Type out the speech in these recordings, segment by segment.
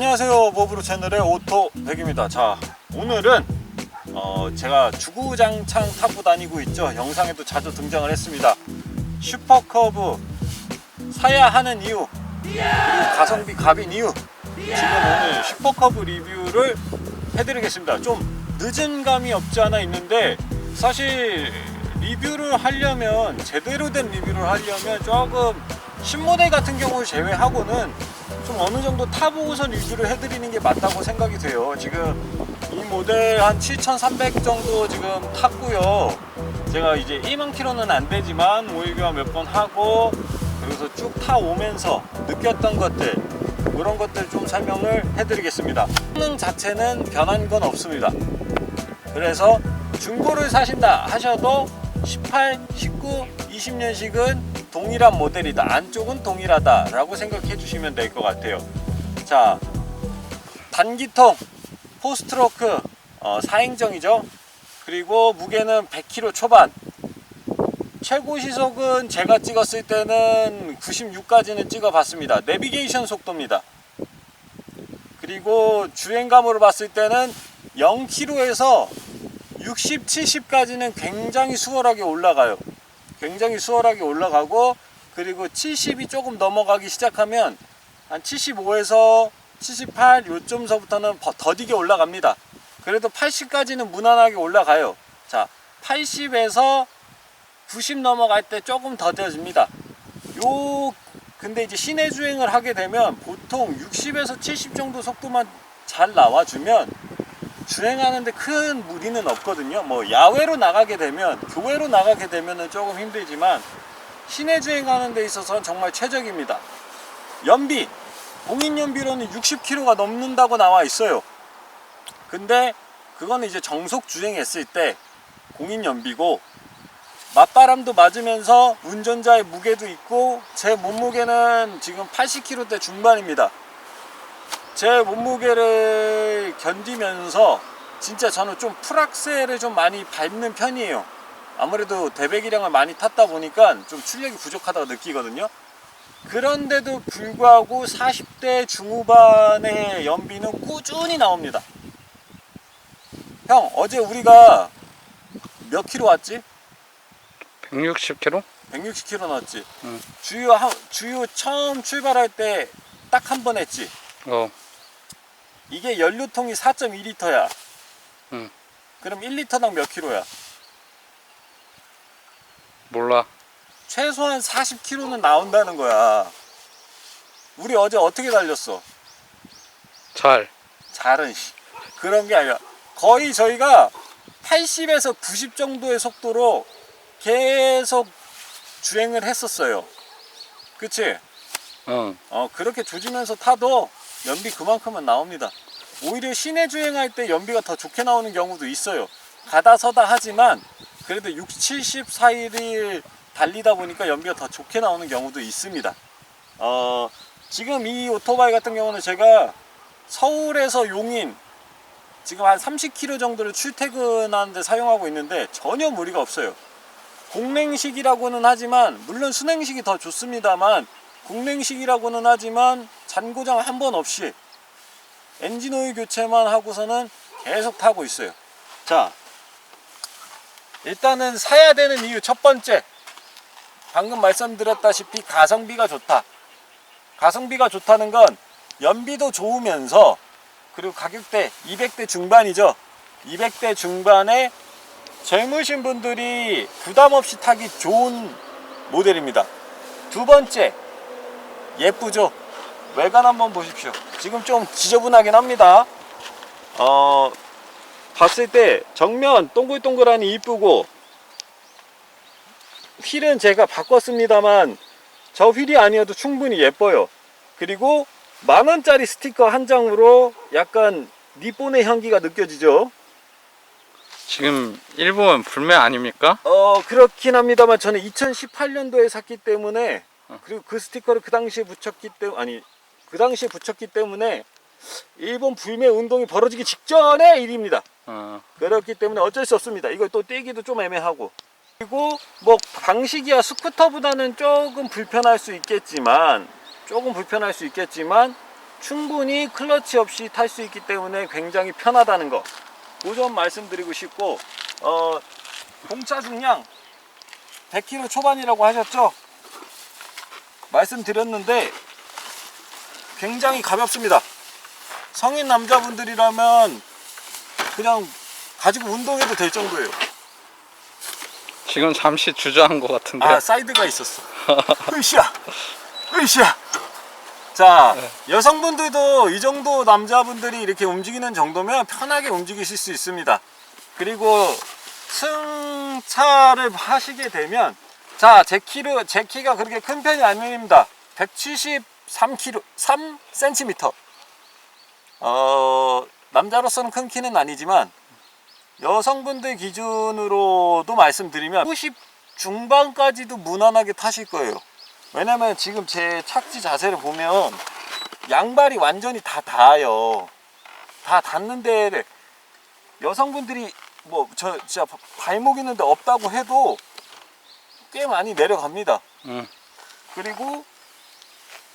안녕하세요 모브로 채널의 오토 백입니다. 자 오늘은 어, 제가 주구장창 타고 다니고 있죠. 영상에도 자주 등장을 했습니다. 슈퍼커브 사야 하는 이유 그리고 가성비 갑인 이유. 지금 오늘 슈퍼커브 리뷰를 해드리겠습니다. 좀 늦은 감이 없지 않아 있는데 사실 리뷰를 하려면 제대로 된 리뷰를 하려면 조금 신모델 같은 경우를 제외하고는 좀 어느 정도 타보고서 리뷰를 해드리는 게 맞다고 생각이 돼요. 지금 이 모델 한 7,300 정도 지금 탔고요. 제가 이제 1만 킬로는 안 되지만 오일교환 몇 번 하고 그래서 쭉 타오면서 느꼈던 것들 그런 것들 좀 설명을 해드리겠습니다. 성능 자체는 변한 건 없습니다. 그래서 중고를 사신다 하셔도 18, 19, 20년식은 동일한 모델이다. 안쪽은 동일하다 라고 생각해 주시면 될 것 같아요. 자, 단기통 포스트로크 어, 4행정이죠. 그리고 무게는 100kg 초반. 최고 시속은 제가 찍었을 때는 96까지는 찍어 봤습니다. 내비게이션 속도입니다. 그리고 주행감으로 봤을 때는 0km에서 60, 70까지는 굉장히 수월하게 올라가요. 굉장히 수월하게 올라가고 그리고 70이 조금 넘어가기 시작하면 한 75에서 78 요점서부터는 더- 더디게 올라갑니다. 그래도 80까지는 무난하게 올라가요. 자, 80에서 90 넘어갈 때 조금 더뎌집니다. 요 근데 이제 시내 주행을 하게 되면 보통 60에서 70 정도 속도만 잘 나와주면 주행하는데 큰 무리는 없거든요. 뭐 야외로 나가게 되면 교외로 나가게 되면은 조금 힘들지만 시내 주행하는 데 있어서는 정말 최적입니다. 연비 공인 연비로는 60km가 넘는다고 나와 있어요. 근데 그거는 이제 정속 주행했을 때 공인 연비고 맞바람도 맞으면서 운전자의 무게도 있고 제 몸무게는 지금 80kg대 중반입니다. 제 몸무게를 견디면서 진짜 저는 좀 풀악셀을 좀 많이 밟는 편이에요. 아무래도 대배기량을 많이 탔다 보니까 좀 출력이 부족하다고 느끼거든요. 그런데도 불구하고 40대 중후반의 연비는 꾸준히 나옵니다. 형, 어제 우리가 몇 킬로 왔지? 160km? 160km 나왔지. 응. 주요 하- 주요 처음 출발할 때 딱 한 번 했지. 어, 이게 연료통이 4.2리터야. 응. 그럼 1리터당 몇 킬로야? 몰라. 최소한 40킬로는 나온다는 거야. 우리 어제 어떻게 달렸어? 잘. 잘은 씨. 그런 게 아니라 거의 저희가 80에서 90 정도의 속도로 계속 주행을 했었어요. 그치? 응. 어, 그렇게 조지면서 타도 연비 그만큼은 나옵니다. 오히려 시내 주행할 때 연비가 더 좋게 나오는 경우도 있어요. 가다 서다 하지만 그래도 6, 70 사이를 달리다 보니까 연비가 더 좋게 나오는 경우도 있습니다. 어, 지금 이 오토바이 같은 경우는 제가 서울에서 용인 지금 한 30km 정도를 출퇴근하는데 사용하고 있는데 전혀 무리가 없어요. 공랭식이라고는 하지만 물론 순행식이 더 좋습니다만 공랭식이라고는 하지만 잔고장 한 번 없이 엔진 오일 교체만 하고서는 계속 타고 있어요. 자, 일단은 사야 되는 이유 첫 번째. 방금 말씀드렸다시피 가성비가 좋다. 가성비가 좋다는 건 연비도 좋으면서 그리고 가격대 200대 중반이죠. 200대 중반에 젊으신 분들이 부담 없이 타기 좋은 모델입니다. 두 번째, 예쁘죠? 외관 한번 보십시오. 지금 좀 지저분하긴 합니다. 어, 봤을 때 정면 동글동글하니 이쁘고 휠은 제가 바꿨습니다만 저 휠이 아니어도 충분히 예뻐요. 그리고 만 원짜리 스티커 한 장으로 약간 니폰의 향기가 느껴지죠. 지금 일본 불매 아닙니까? 어 그렇긴 합니다만 저는 2018년도에 샀기 때문에 어. 그리고 그 스티커를 그 당시에 붙였기 때문에 아니 그 당시에 붙였기 때문에 일본 불매 운동이 벌어지기 직전의 일입니다. 어, 그렇기 때문에 어쩔 수 없습니다. 이걸 또 떼기도 좀 애매하고 그리고 뭐 방식이야 스쿠터보다는 조금 불편할 수 있겠지만 조금 불편할 수 있겠지만 충분히 클러치 없이 탈 수 있기 때문에 굉장히 편하다는 거. 그 점 말씀드리고 싶고 어, 공차 중량 100kg 초반이라고 하셨죠? 말씀드렸는데 굉장히 가볍습니다. 성인 남자분들이라면 그냥 가지고 운동해도 될 정도예요. 지금 잠시 주저한 것 같은데. 아 사이드가 있었어. 으쌰, 으쌰. 자 여성분들도 이 정도 남자분들이 이렇게 움직이는 정도면 편하게 움직이실 수 있습니다. 그리고 승차를 하시게 되면 자 제 키로 제 키가 그렇게 큰 편이 아닙니다. 173kg, 3cm. 어 남자로서는 큰 키는 아니지만 여성분들 기준으로도 말씀드리면 90 중반까지도 무난하게 타실 거예요. 왜냐면 지금 제 착지 자세를 보면 양발이 완전히 다 닿아요. 다 닿는데 여성분들이 뭐 저 진짜 발목 있는데 없다고 해도 꽤 많이 내려갑니다. 응. 그리고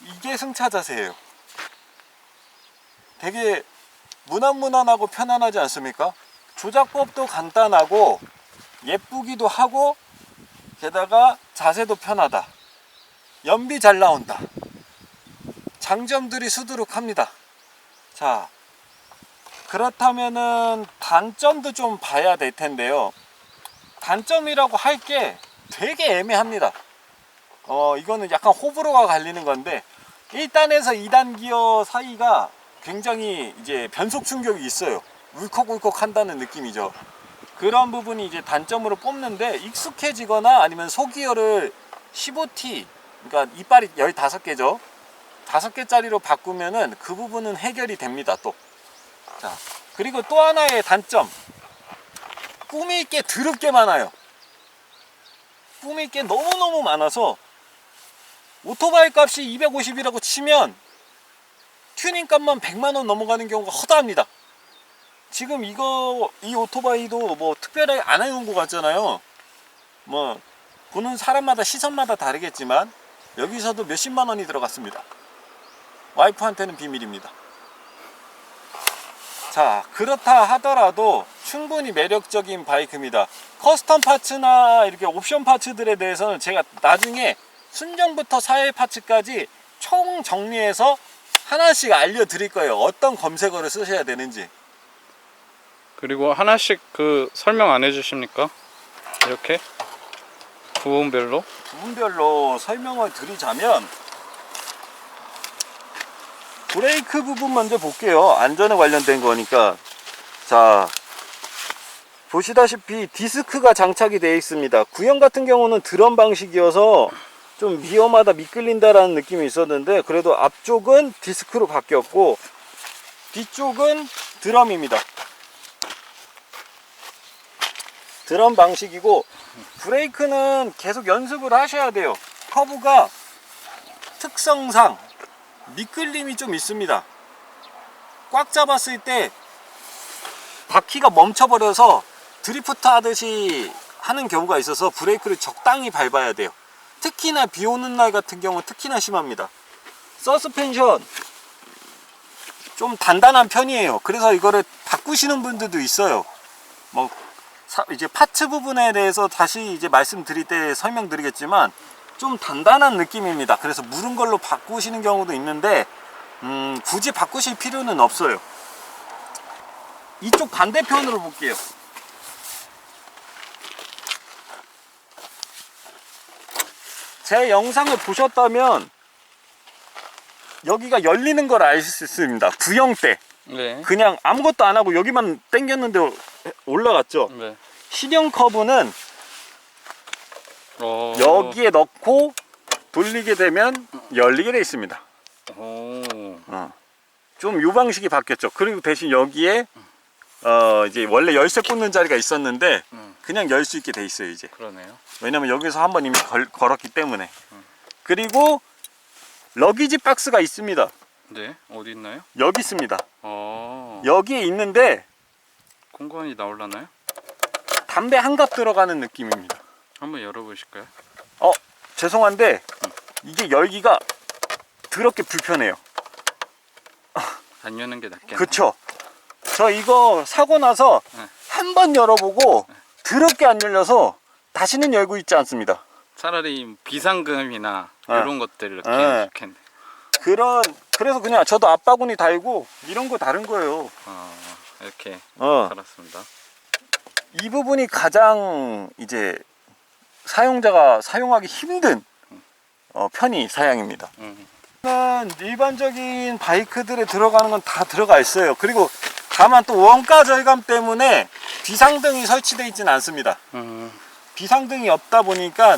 이게 승차 자세예요. 되게 무난무난하고 편안하지 않습니까? 조작법도 간단하고 예쁘기도 하고 게다가 자세도 편하다. 연비 잘 나온다. 장점들이 수두룩합니다. 자, 그렇다면은 단점도 좀 봐야 될 텐데요. 단점이라고 할 게 되게 애매합니다. 어, 이거는 약간 호불호가 갈리는 건데 1단에서 2단 기어 사이가 굉장히 이제 변속 충격이 있어요. 울컥울컥 한다는 느낌이죠. 그런 부분이 이제 단점으로 뽑는데 익숙해지거나 아니면 소기어를 15T 그러니까 이빨이 15개죠. 5개짜리로 바꾸면은 그 부분은 해결이 됩니다, 또. 자, 그리고 또 하나의 단점. 꿈이 꽤 드럽게 많아요. 꿈이 꽤 너무너무 많아서 오토바이 값이 250이라고 치면 튜닝 값만 100만 원 넘어가는 경우가 허다합니다. 지금 이거 이 오토바이도 뭐 특별하게 안 해놓은 것 같잖아요. 뭐 보는 사람마다 시선마다 다르겠지만 여기서도 몇십만 원이 들어갔습니다. 와이프한테는 비밀입니다. 자 그렇다 하더라도 충분히 매력적인 바이크입니다. 커스텀 파츠나 이렇게 옵션 파츠들에 대해서는 제가 나중에 순정부터 사회 파츠까지 총 정리해서 하나씩 알려드릴 거예요. 어떤 검색어를 쓰셔야 되는지. 그리고 하나씩 그 설명 안 해주십니까? 이렇게 부분별로. 부분별로 설명을 드리자면 브레이크 부분 먼저 볼게요. 안전에 관련된 거니까. 자, 보시다시피 디스크가 장착이 되어 있습니다. 구형 같은 경우는 드럼 방식이어서 좀 위험하다, 미끌린다라는 느낌이 있었는데 그래도 앞쪽은 디스크로 바뀌었고 뒤쪽은 드럼입니다. 드럼 방식이고 브레이크는 계속 연습을 하셔야 돼요. 커브가 특성상 미끌림이 좀 있습니다. 꽉 잡았을 때 바퀴가 멈춰버려서 드리프트 하듯이 하는 경우가 있어서 브레이크를 적당히 밟아야 돼요. 특히나 비 오는 날 같은 경우 특히나 심합니다. 서스펜션 좀 단단한 편이에요. 그래서 이거를 바꾸시는 분들도 있어요. 뭐 사- 이제 파츠 부분에 대해서 다시 이제 말씀드릴 때 설명드리겠지만 좀 단단한 느낌입니다. 그래서 무른 걸로 바꾸시는 경우도 있는데 음, 굳이 바꾸실 필요는 없어요. 이쪽 반대편으로 볼게요. 제 영상을 보셨다면 여기가 열리는 걸 알 수 있습니다. 구형 때 네. 그냥 아무것도 안 하고 여기만 당겼는데 올라갔죠. 네. 신형 커브는 어. 여기에 넣고 돌리게 되면 열리게 돼 있습니다. 오. 어. 좀요 방식이 바뀌었죠. 그리고 대신 여기에 어 이제 원래 열쇠 꽂는 자리가 있었는데 음. 그냥 열 수 있게 돼 있어요 이제. 그러네요. 왜냐면 여기서 한번 이미 걸, 걸었기 때문에. 그리고 러기지 박스가 있습니다. 네. 어디 있나요? 여기 있습니다. 어. 여기에 있는데 공간이 나올라나요? 담배 한 갑 들어가는 느낌입니다. 한번 열어보실까요? 어 죄송한데 이게 열기가 더럽게 불편해요. 안 여는 게 낫겠네. 그쵸? 저 이거 사고 나서 네. 한 번 열어보고 더럽게 안 열려서 다시는 열고 있지 않습니다. 차라리 비상금이나 네. 이런 것들 이렇게 네. 좋겠네. 그런 그래서 그냥 저도 앞바구니 달고 이런 거 다른 거예요. 어, 이렇게 어. 달았습니다. 이 부분이 가장 이제 사용자가 사용하기 힘든 어, 편의 사양입니다. 음. 는 일반적인 바이크들에 들어가는 건 다 들어가 있어요. 그리고 다만 또 원가 절감 때문에 비상등이 설치되어 있지는 않습니다. 음. 비상등이 없다 보니까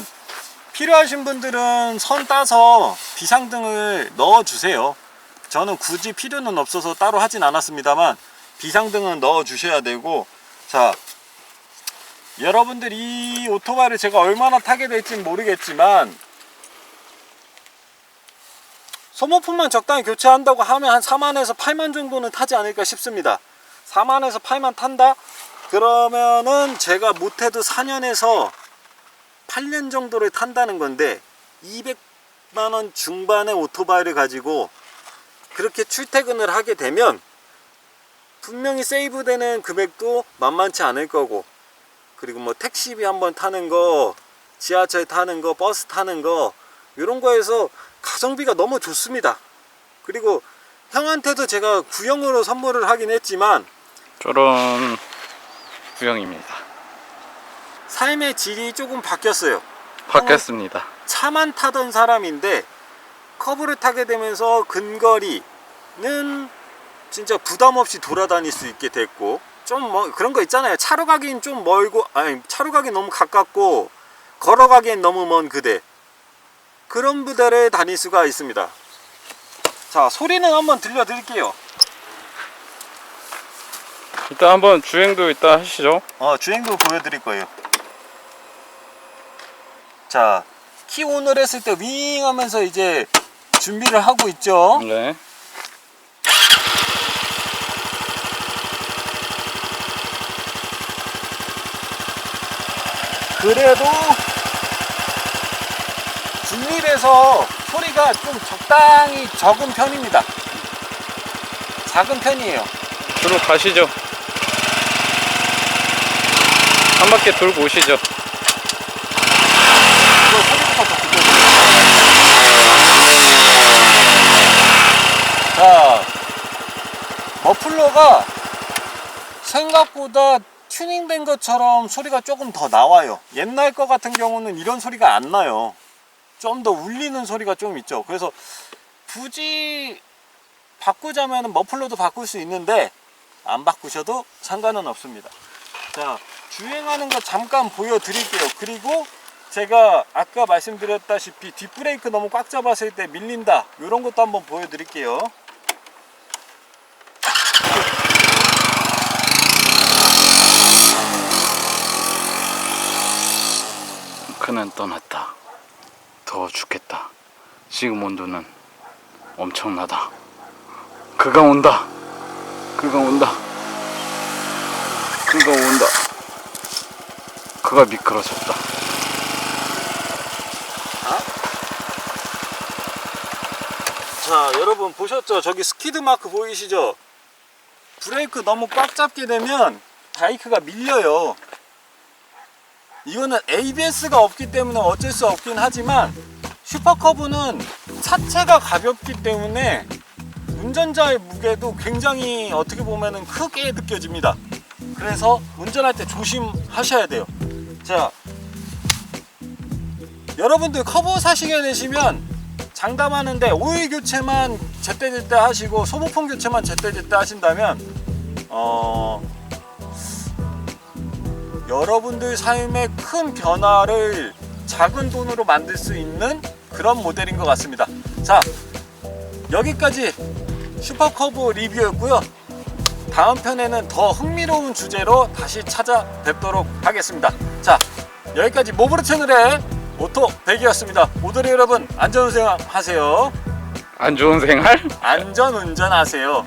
필요하신 분들은 선 따서 비상등을 넣어 주세요. 저는 굳이 필요는 없어서 따로 하진 않았습니다만 비상등은 넣어 주셔야 되고 자 여러분들 이 오토바이를 제가 얼마나 타게 될지 모르겠지만 소모품만 적당히 교체한다고 하면 한 4만에서 8만 정도는 타지 않을까 싶습니다. 4만에서 8만 탄다? 그러면은 제가 못해도 4년에서 8년 정도를 탄다는 건데 200만 원 중반의 오토바이를 가지고 그렇게 출퇴근을 하게 되면 분명히 세이브되는 금액도 만만치 않을 거고 그리고 뭐 택시비 한번 타는 거 지하철 타는 거 버스 타는 거 이런 거에서 가성비가 너무 좋습니다 그리고 형한테도 제가 구형으로 선물을 하긴 했지만 저런 구형입니다. 삶의 질이 조금 바뀌었어요 바뀌었습니다. 차만 타던 사람인데 커브를 타게 되면서 근거리는 진짜 부담 없이 돌아다닐 수 있게 됐고 좀 뭐 그런 거 있잖아요 차로 가긴 좀 멀고 아니 차로 가긴 너무 가깝고 걸어가기엔 너무 먼 그대 그런 부대를 다닐 수가 있습니다 자 소리는 한번 들려드릴게요 일단 한번 주행도 이따 하시죠. 어, 주행도 보여드릴 거예요. 자, 키 온을 했을 때 윙 하면서 이제 준비를 하고 있죠. 네. 그래도 중립에서 소리가 좀 적당히 적은 편입니다. 작은 편이에요. 주로 가시죠. 한 바퀴 돌고 오시죠. 자, 머플러가 생각보다 튜닝된 것처럼 소리가 조금 더 나와요. 옛날 거 같은 경우는 이런 소리가 안 나요. 좀 더 울리는 소리가 좀 있죠. 그래서 굳이 바꾸자면 머플러도 바꿀 수 있는데 안 바꾸셔도 상관은 없습니다. 자, 주행하는 거 잠깐 보여드릴게요. 그리고 제가 아까 말씀드렸다시피 뒷브레이크 너무 꽉 잡았을 때 밀린다. 이런 것도 한번 보여드릴게요. 그는 떠났다. 더워 죽겠다. 지금 온도는 엄청나다. 그가 온다. 그가 온다. 그가 온다. 그가 미끄러졌다. 자, 여러분 보셨죠? 저기 스키드 마크 보이시죠? 브레이크 너무 꽉 잡게 되면 바이크가 밀려요. 이거는 ABS가 없기 때문에 어쩔 수 없긴 하지만 슈퍼커브는 차체가 가볍기 때문에 운전자의 무게도 굉장히 어떻게 보면은 크게 느껴집니다. 그래서 운전할 때 조심하셔야 돼요. 자, 여러분들 커브 사시게 되시면 장담하는데 오일 교체만 제때제때 하시고 소모품 교체만 제때제때 하신다면 어 여러분들 삶에 큰 변화를 작은 돈으로 만들 수 있는 그런 모델인 것 같습니다. 자 여기까지 슈퍼커브 리뷰였고요. 다음 편에는 더 흥미로운 주제로 다시 찾아뵙도록 하겠습니다. 자 여기까지 모브르 채널의 오토 백이었습니다. 모델 여러분 안전운전 하세요. 안 좋은 생활? 안전 운전하세요.